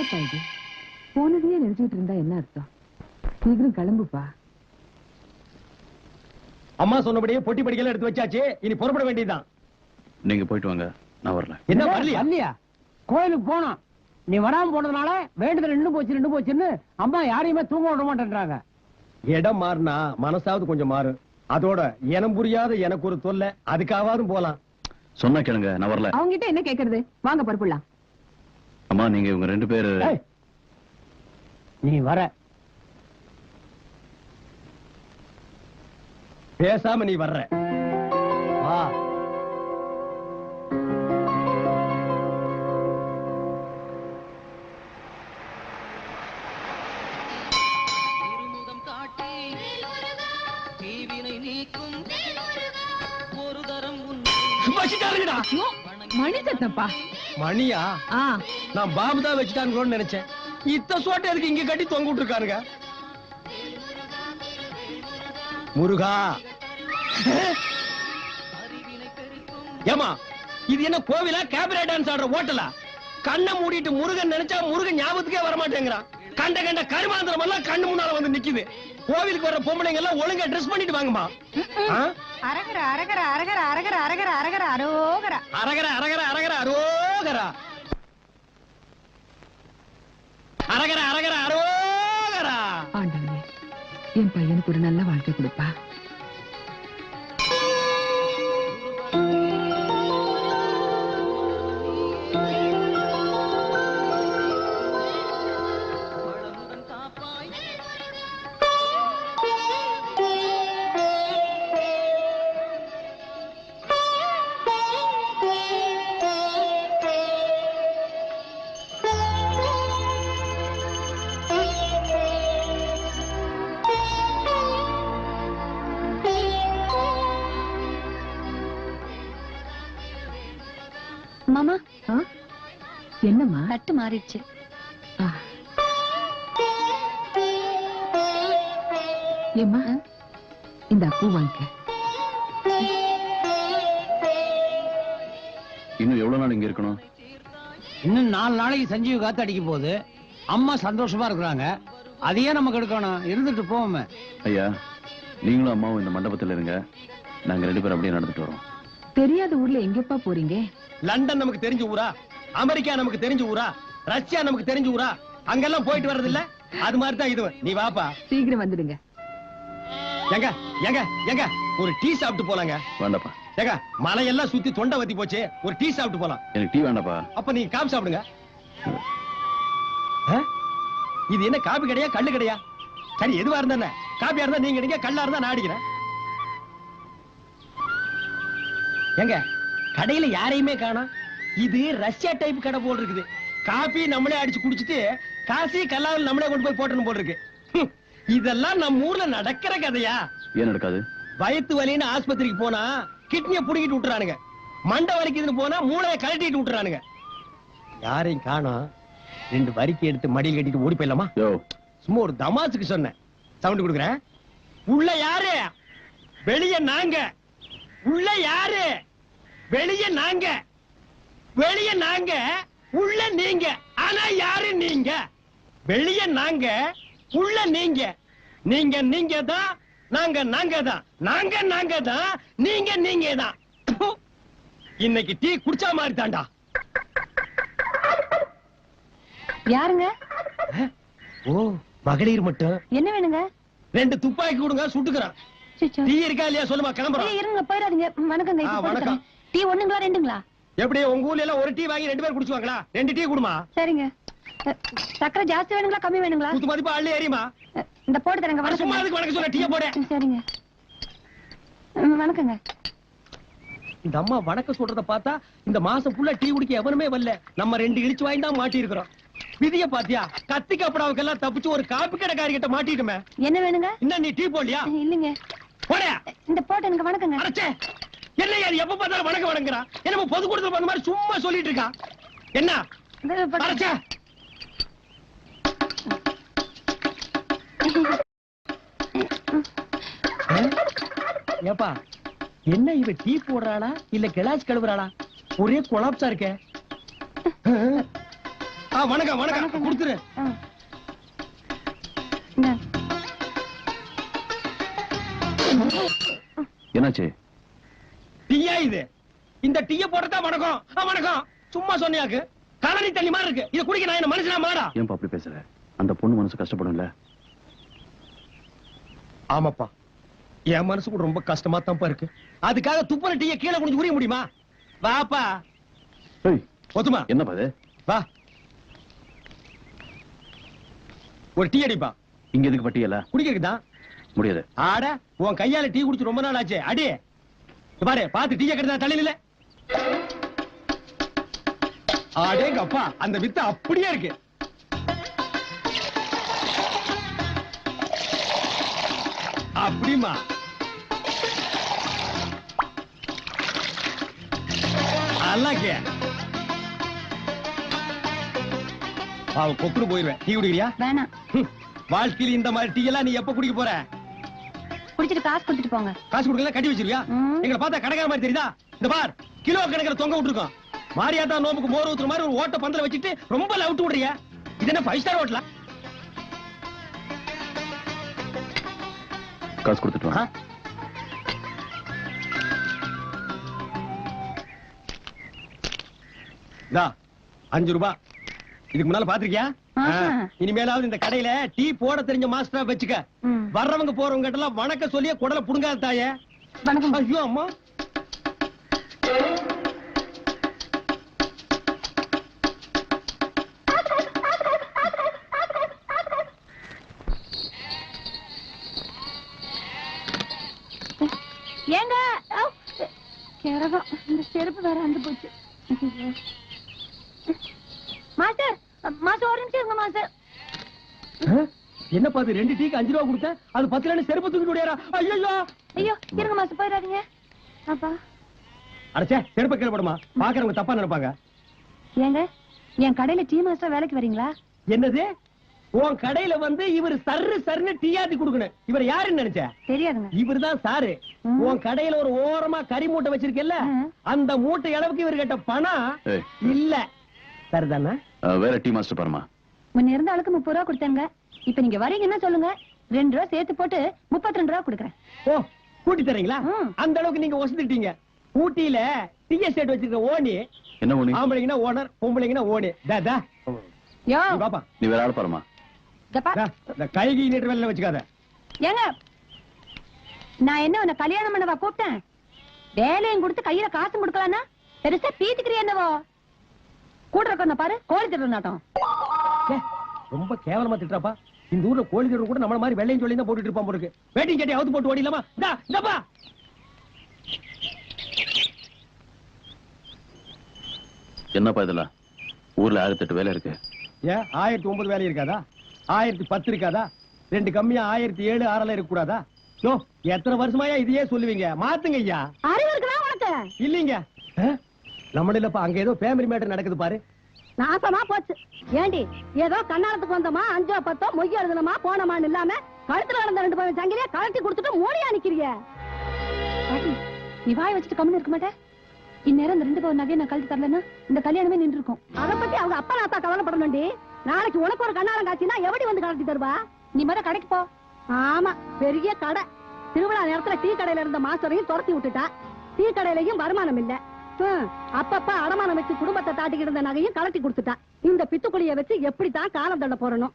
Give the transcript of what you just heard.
என்னப்பா இது? போனதையே நினைச்சிட்டு இருந்தா என்ன அர்த்தம்? சீக்கிரம் கிளம்புப்பா. அம்மா சொன்னபடியே பொட்டி படிக்கலாம் எடுத்து வச்சாச்சு. இனி புறப்பட வேண்டியதுதான். நீங்க போயிட்டு வாங்க. நான் வரல. என்ன வரலையா? இல்லையா கோயிலுக்கு போனோம் நீ வராம போனதுனால வேண்டுதல் நின்று போச்சு நின்று போச்சுன்னு அம்மா யாரையுமே தூங்க விட மாட்டேன்றாங்க. இடம் மாறினா மனசாவது கொஞ்சம் மாறும் அதோட இனம் புரியாத எனக்கு ஒரு தொல்லை. அதுக்காவது போலாம். சொன்னா கேளுங்க நான் வரல. அவங்க கிட்ட என்ன கேக்குறது? வாங்க பரப்புலாம் அம்மா நீங்க இவங்க ரெண்டு பேரு நீ வர. பேசாம நீ வர்ற. வா. திருமுகம் காட்டி தீவினை நீக்கும் ஒரு தரம் வச்சுட்டாருங்கடா மணி சத்தப்பா மணியா நான் பாபு தான் வச்சுட்டான்னு நினைச்சேன். இத்த சோட்டை எதுக்கு இங்க கட்டி தொங்க விட்டுருக்காருங்க முருகா. ஏமா இது என்ன கோவிலா கேபரே டான்ஸ் ஆடுற ஹோட்டலா? கண்ணை மூடிட்டு முருகன் நினைச்சா முருகன் ஞாபகத்துக்கே வர மாட்டேங்கிறான் கண்ட கண்ட கருமாந்திரம் எல்லாம் கண்ணு முன்னால வந்து நிக்குது. கோவிலுக்கு வர பொம்பளைங்க எல்லாம் ஒழுங்கா ட்ரெஸ் பண்ணிட்டு வாங்கம்மா? அரகர அரகர அரகர அரகர அரகர அரகர அரோகர அரகர அரகர அரகர அரோகரா. அரகர அரகர அரோகரா. ஆண்டவனே என் பையனுக்கு ஒரு நல்ல வாழ்க்கை கொடுப்பா. மாமா? என்னம்மா? தட்டு மாறிடுச்சு. ஏம்மா? இந்த பூ வாங்கிக்க இன்னும் எவ்வளவு நாள் இங்க இருக்கணும்? இன்னும் நாலு நாளைக்கு சஞ்சீவ் காத்து அடிக்க போகுது அம்மா சந்தோஷமா இருக்கிறாங்க. அதையே நமக்கு எடுக்கணும். இருந்துட்டு போவோமே. ஐயா நீங்களும் அம்மாவும் இந்த மண்டபத்துல இருங்க. நாங்க ரெண்டு பேரும் அப்படியே நடந்துட்டு வரோம். தெரியாத ஊர்ல எங்கப்பா போறீங்க? லண்டன் நமக்கு தெரிஞ்ச ஊரா? அமெரிக்கா நமக்கு தெரிஞ்ச ஊரா? ரஷ்யா நமக்கு தெரிஞ்ச ஊரா? அங்கெல்லாம் போயிட்டு வர்றது இல்ல அது மாதிரி தான் இது நீ வாப்பா. சீக்கிரம் வந்துடுங்க. எங்க எங்க எங்க ஒரு டீ சாப்பிட்டு போலாங்க. வேண்டாப்பா. ஏங்க மலையெல்லாம் சுத்தி தொண்டை வத்தி போச்சு. ஒரு டீ சாப்பிட்டு போலாம். எனக்கு டீ வேண்டாப்பா. அப்ப நீங்க காபி சாப்பிடுங்க. ஆ? இது என்ன காபி கடையா கல்லு கடையா? சரி எதுவா இருந்தா என்ன? காபியா இருந்தா நீங்க எடுங்க கல்லா இருந்தா நான் அடிக்கிறேன். எங்க? கடையில யாரையுமே காணோம். இது ரஷ்யா டைப் கடை போல் இருக்குது. காபி நம்மளே அடிச்சு குடிச்சிட்டு காசி கல்லாவில் நம்மளே கொண்டு போய் போட்டணும் போல் இருக்கு. இதெல்லாம் நம்ம ஊர்ல நடக்கிற கதையா? ஏன் நடக்காது? வயித்து வலின்னு ஆஸ்பத்திரிக்கு போனா கிட்னிய புடுங்கிட்டு விட்டுறானுங்க. மண்டை வலிக்குதுன்னு போனா மூளைய கழட்டிட்டு விட்டுறானுங்க. யாரையும் காணோம். ரெண்டு வரிக்கு எடுத்து மடியில் கட்டிட்டு ஓடி போயிடலாமா? சும்மா ஒரு தமாசுக்கு சொன்னேன். சவுண்ட் கொடுக்குறேன். உள்ள யாரு? வெளிய நாங்க. உள்ள யாரு? வெளிய நாங்க. வெளிய நாங்க உள்ள நீங்க. ஆனா யாரு நீங்க? வெளிய நாங்க உள்ள நீங்க. நீங்க நீங்க தான் நாங்க நாங்க தான். நாங்க நாங்க தான் நீங்க நீங்க தான். இன்னைக்கு டீ குடிச்சா மாதிரி தாண்டா யாருங்க? ஓ மகளிர் மட்டும். என்ன வேணுங்க? ரெண்டு துப்பாக்கி கொடுங்க சுட்டுக்கிறான். டீ இருக்கா இல்லையா? சொல்லுமா கிளம்புறோம். இருங்க போயிடாதீங்க. வணக்கங்க வணக்கம். டீ ஒண்ணுங்களா ரெண்டுங்களா? எப்படி உங்க ஊர்ல எல்லாம் ஒரு டீ வாங்கி ரெண்டு பேரும் குடிச்சுவாங்களா? ரெண்டு டீ குடுமா? சரிங்க. அ, சக்கரை ஜாஸ்தி வேணுங்களா கம்மி வேணுங்களா? குத்து மதிப்பா அள்ளி இந்த போட்டு தரங்க சும்மா வணக்கம் அதுக்கு வணக்கம் சொல்ல டீய போட. சரிங்க. ம், வணக்கங்க. இந்த அம்மா வணக்கம் சொல்றத பார்த்தா இந்த மாசம் ஃபுல்லா டீ குடிக்க எவனுமே வரல. நம்ம ரெண்டு இழிச்சு வாங்கி தான் மாட்டி இருக்கிறோம் விதிய பாத்தியா? கத்தி கப்படாவுக்கெல்லாம் தப்பிச்சு ஒரு காப்பி கடைக்காரி கிட்ட மாட்டிட்டுமே என்ன வேணுங்க? என்ன நீ டீ போடலையா? இல்லைங்க. இந்த போட்டு எனக்கு வணக்கங்க. அரைச்சே என்ன அது எப்ப பார்த்தாலும் வணக்கம் வணங்குறான் என்ன பொது கொடுத்து அந்த மாதிரி சும்மா சொல்லிட்டு இருக்கான் என்ன? அரைச்சே ஏப்பா என்ன இவ டீ போடுறாளா? இல்ல கிளாஸ் கழுவுறாளா? ஒரே கொலாப்ஸா இருக்கே. ஆ வணக்கம் வணக்கம். கொடுத்துரு. என்னாச்சு? டீயா இது? இந்த டீய போட்டதா வணக்கம். ஆ, வணக்கம். சும்மா சொன்னியாக்கு. கலனி தண்ணி மாதிரி இருக்கு. இத குடிக்க நான் என்ன மனுஷனா மாடா? ஏன்பா அப்படி பேசுற? அந்த பொண்ணு மனசு கஷ்டப்படும்ல? ஆமாப்பா. என் மனசு கூட ரொம்ப கஷ்டமா தான்ப்பா இருக்கு. அதுக்காக துப்புற டீய கீழே குனிஞ்சு உரிய முடியுமா? வாப்பா. ஒத்துமா என்னப்பா இது வா. ஒரு டீ அடிப்பா. இங்க எதுக்கு பட்டியல குடிக்கிறதுக்கு தான். முடியாது. ஆட உன் கையால டீ குடிச்சு ரொம்ப நாள் ஆச்சு. அடி. பாரு பாத்து டீ கெடுத்தா தலையில ஆடேங்க அப்பா அந்த வித்து அப்படியே இருக்கு. அப்படிமா அல்லாக்கே அவ கொக்குடு போயிருவேன். டீ குடிக்கிறியா? வேணாம். வாழ்க்கையில இந்த மாதிரி டீ எல்லாம் நீ எப்ப குடிக்க போற? குடிச்சிட்டு காசு கொடுத்துட்டு போங்க. காசு கொடுக்கல கட்டி வச்சிருவியா? ம். எங்களை பார்த்தா கடைக்கார மாதிரி தெரியுதா? இந்த பார் கிலோ கணக்கில் தொங்க விட்டுருக்கோம் மாரியாத்தா நோம்புக்கு மோர் ஊத்துற மாதிரி ஒரு ஓட்ட பந்தல வச்சுட்டு ரொம்ப லவுட்டு விடுறிய. இது என்ன ஃபைவ் ஸ்டார் ஹோட்டலா காசு கொடுத்துட்டு வா அஞ்சு ரூபாய் இதுக்கு முன்னால பாத்திருக்கியா. இனிமேலாவது இந்த கடையில டீ போட தெரிஞ்ச மாஸ்டரா வச்சுக்க. வர்றவங்க போறவங்க கிட்ட எல்லாம் சொல்லியே குடல புடுங்காத தாயே வணக்கம் ஐயோ அம்மா ஏங்க ஔ, கிரகம் இந்த செருப்பு வேற அந்து போச்சு. மாஸ்டர் மாஸ்டர் ஒரு நிமிஷம் இருங்க ஆ? என்னப்பா அது ரெண்டு டீக்கு அஞ்சு ரூபா கொடுத்தேன்? அது பத்து ரூபா செருப்பு தூக்கி விடியாரா ஐயோ ஐயோ இருங்க மாஸ்டர் போயிடாதீங்க. அப்பா. அடைச்சே செருப்பை கீழே போடுமா? பாக்குறவங்க தப்பா நினைப்பாங்க. ஏங்க என் கடையில டீ மாஸ்டர் வேலைக்கு வரீங்களா? என்னது? உன் கடையில வந்து இவர் சர்ரு சர்னு டீயாத்தி கொடுக்கணும். இவர் யாருன்னு நினைச்ச? தெரியாதுங்க. இவர்தான் சாரு. ம். உன் கடையில ஒரு ஓரமா கறி மூட்டை வச்சிருக்கல. அந்த மூட்டை அளவுக்கு இவர் கிட்ட பணம் இல்ல. சரிதானே? வேற டீ மாஸ்டர் பாருமா. முன்ன இருந்த ஆளுக்கு முப்பது ரூபா கொடுத்தேங்க. இப்ப நீங்க வரீங்கன்னா சொல்லுங்க. ரெண்டு ரூபா சேர்த்து போட்டு முப்பத்தி ரெண்டு ரூபா கொடுக்குறேன். ஓ கூட்டி தரீங்களா. அந்த அளவுக்கு நீங்க ஒசந்துட்டீங்க. ஊட்டியில டீ எஸ்டேட் வச்சிருக்க ஓனி. என்ன ஒண்ணு ஆம்பளைங்கன்னா ஓனர் பொம்பளைங்கன்னா ஓனி. தா தா. யோ. நீ பாப்பா. நீ வேற ஆள் பாருமா. இந்த கைகி நீட்டு வேலை வச்சுக்காத. ஏங்க நான் என்ன உன்னை கல்யாணம் பண்ணவா கூப்பிட்டேன்? வேலையும் கொடுத்து கையில காசும் கொடுக்கலான்னா பெருசா பீத்துக்கிறிய என்னவோ? கூட இருக்க பாரு கோழி நாட்டம். ஏ, ரொம்ப கேவலமா திட்டுறாப்பா. இந்த ஊர்ல கோழி கூட நம்மள மாதிரி வெள்ளையும் சொல்லி தான் போட்டுட்டு இருப்பான் போருக்கு வேட்டிங் கேட்டி அவுத்து போட்டு ஓடிலாமா இந்தா இந்தப்பா என்னப்பா இதெல்லாம்? ஊர்ல ஆயிரத்தி எட்டு வேலை இருக்கு. ஏன் ஆயிரத்தி ஒன்பது வேலை இருக்காதா? ஆயிரத்தி பத்து இருக்காதா? ரெண்டு கம்மியா ஆயிரத்தி ஏழு ஆறெல்லாம் இருக்க கூடாதா? யோ எத்தனை வருஷமாயா இதையே சொல்லுவீங்க? மாத்துங்க ஐயா. அறிவு உனக்கு? இல்லீங்க. நம்ம அங்க ஏதோ ஃபேமிலி மேட்டர் நடக்குது பாரு. நாசமா போச்சு. ஏண்டி ஏதோ கண்ணாலத்துக்கு வந்தோமா அஞ்சோ பத்தோ மொய் எழுதணுமா போனமான்னு இல்லாம கழுத்துல நடந்த ரெண்டு பவன் சங்கிலியா கழட்டி கொடுத்துட்டு மூடியா நிக்கிறிய பாட்டி நீ வாய் வச்சுட்டு கம்முன்னு இருக்க மாட்டே? இந்நேரம் இந்த ரெண்டு பவன் நகையை நான் கழட்டி தரலன்னா இந்த கல்யாணமே நின்று இருக்கும் அத பத்தி அவங்க அப்பா நாத்தா கவலைப்படணும்டி. நாளைக்கு உனக்கு ஒரு கண்ணாரம் காட்சினா எப்படி வந்து கழட்டி தருவா? நீ மத கடைக்கு போ. ஆமா பெரிய கடை. திருவிழா நேரத்துல டீ கடையில இருந்த மாஸ்டரையும் துரத்தி விட்டுட்டா. டீ கடையிலயும் வருமானம் இல்ல. ஹம், அப்பப்ப அடமானம் வச்சு குடும்பத்தை தாட்டிக்கிட்டு இருந்த நகையும் கலட்டி கொடுத்துட்டா. இந்த பித்துக்குழிய வச்சு எப்படித்தான் காலம் தள்ள போறணும்